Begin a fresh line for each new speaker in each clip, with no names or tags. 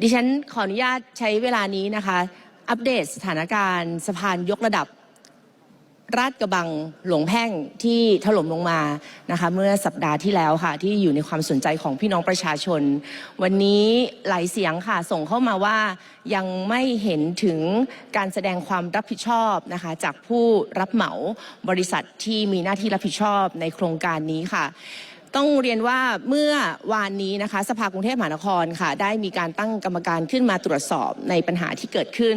ดิฉันขออนุญาตใช้เวลานี้นะคะ อัปเดตสถานการณ์สะพานยกระดับราดกระบังหลวงแพ่งที่ถล่มลงมานะคะ เมื่อสัปดาห์ที่แล้วค่ะ ที่อยู่ในความสนใจของพี่น้องประชาชน วันนี้หลายเสียงค่ะ ส่งเข้ามาว่ายังไม่เห็นถึงการแสดงความรับผิดชอบนะคะ จากผู้รับเหมาบริษัทที่มีหน้าที่รับผิดชอบในโครงการนี้ค่ะ ต้องเรียนว่าเมื่อวานนี้นะคะ สภากรุงเทพมหานครค่ะ ได้มีการตั้งกรรมการขึ้นมาตรวจสอบในปัญหาที่เกิดขึ้น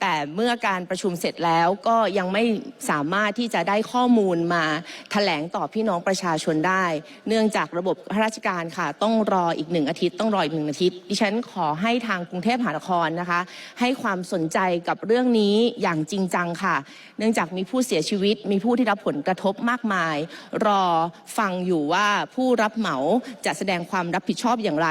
แต่เมื่อการประชุมเสร็จแล้วก็ยังไม่สามารถที่จะได้ข้อมูลมาแถลงต่อพี่น้องประชาชนได้ เนื่องจากระบบข้าราชการค่ะ ต้องรออีกหนึ่งอาทิตย์ต้องรออีกหนึ่งอาทิตย์ ดิฉันขอให้ทางกรุงเทพมหานครนะคะ ให้ความสนใจกับเรื่องนี้อย่างจริงจังค่ะ เนื่องจากมีผู้เสียชีวิต มีผู้ที่รับผลกระทบมากมาย รอฟังอยู่ว่าผู้รับเหมาจะแสดงความรับผิดชอบอย่างไร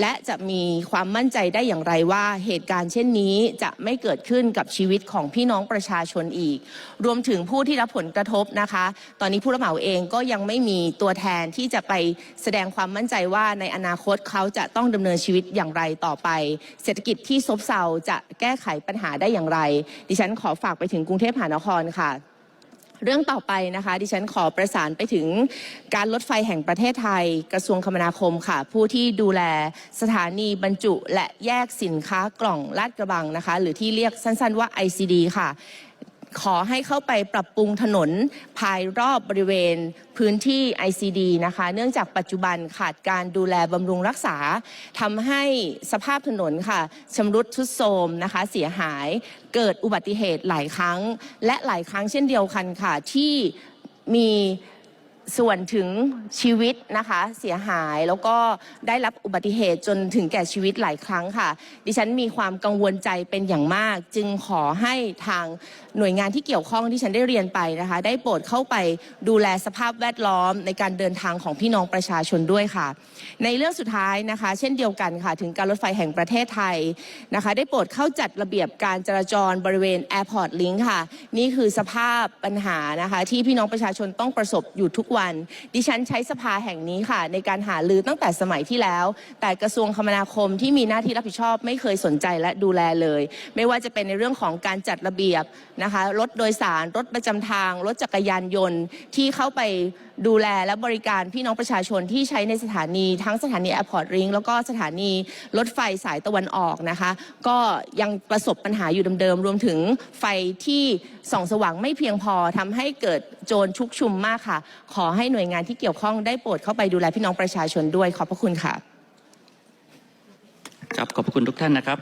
และจะมีความมั่นใจได้อย่างไรว่าเหตุการณ์เช่นนี้จะไม่เกิดขึ้นกับชีวิตของพี่น้องประชาชนอีก รวมถึงผู้ที่รับผลกระทบนะคะ ตอนนี้ผู้รับเหมาเองก็ยังไม่มีตัวแทนที่จะไปแสดงความมั่นใจว่าในอนาคตเขาจะต้องดำเนินชีวิตอย่างไรต่อไป เศรษฐกิจที่ซบเซาจะแก้ไขปัญหาได้อย่างไร ดิฉันขอฝากไปถึงกรุงเทพมหานครค่ะ เรื่องต่อไปนะคะ ดิฉันขอประสานไปถึงการรถไฟแห่งประเทศไทย กระทรวงคมนาคมค่ะ ผู้ที่ดูแลสถานีบรรจุและแยกสินค้ากล่องลาดกระบังนะคะ หรือที่เรียกสั้นๆว่า ICD ค่ะ ขอให้เข้าไปปรับปรุงถนนภายรอบบริเวณพื้นที่ ICD นะคะ เนื่องจากปัจจุบันขาดการดูแลบำรุงรักษาทำให้สภาพถนนค่ะชำรุดทรุดโทรมนะคะเสียหายเกิดอุบัติเหตุหลายครั้ง และหลายครั้งเช่นเดียวกันค่ะที่มี ส่วนถึงชีวิตนะคะเสียหายแล้วก็ได้รับอุบัติเหตุจนถึงแก่ชีวิตหลายครั้งค่ะ ดิฉันมีความกังวลใจเป็นอย่างมาก จึงขอให้ทางหน่วยงานที่เกี่ยวข้องที่ฉันได้เรียนไปนะคะ ได้โปรดเข้าไปดูแลสภาพแวดล้อมในการเดินทางของพี่น้องประชาชนด้วยค่ะ ในเรื่องสุดท้ายนะคะ เช่นเดียวกันค่ะ ถึงการรถไฟแห่งประเทศไทยนะคะ ได้โปรดเข้าจัดระเบียบการจราจรบริเวณ Airport Link ค่ะ นี่คือสภาพปัญหานะคะ ที่พี่น้องประชาชนต้องประสบอยู่ทุกวัน ดิฉันใช้สภาแห่งนี้ค่ะ ในการหาลือตั้งแต่สมัยที่แล้ว แต่กระทรวงคมนาคมที่มีหน้าที่รับผิดชอบไม่เคยสนใจและดูแลเลย ไม่ว่าจะเป็นในเรื่องของการจัดระเบียบนะคะรถโดยสารรถประจำทาง รถจักรยานยนต์ที่เข้าไป ดูแลและบริการพี่น้องประชาชนที่ใช้ในสถานีทั้งสถานี Airport Ring แล้วก็สถานีรถไฟสายตะวันออกนะคะ ก็ยังประสบปัญหาอยู่เดิมๆ รวมถึงไฟที่ส่องสว่างไม่เพียงพอทำให้เกิดโจรชุกชุมมากค่ะ ขอให้หน่วยงานที่เกี่ยวข้องได้โปรดเข้าไปดูแลพี่น้องประชาชนด้วยขอบพระคุณค่ะ
ครับขอบพระคุณทุกท่านนะครับ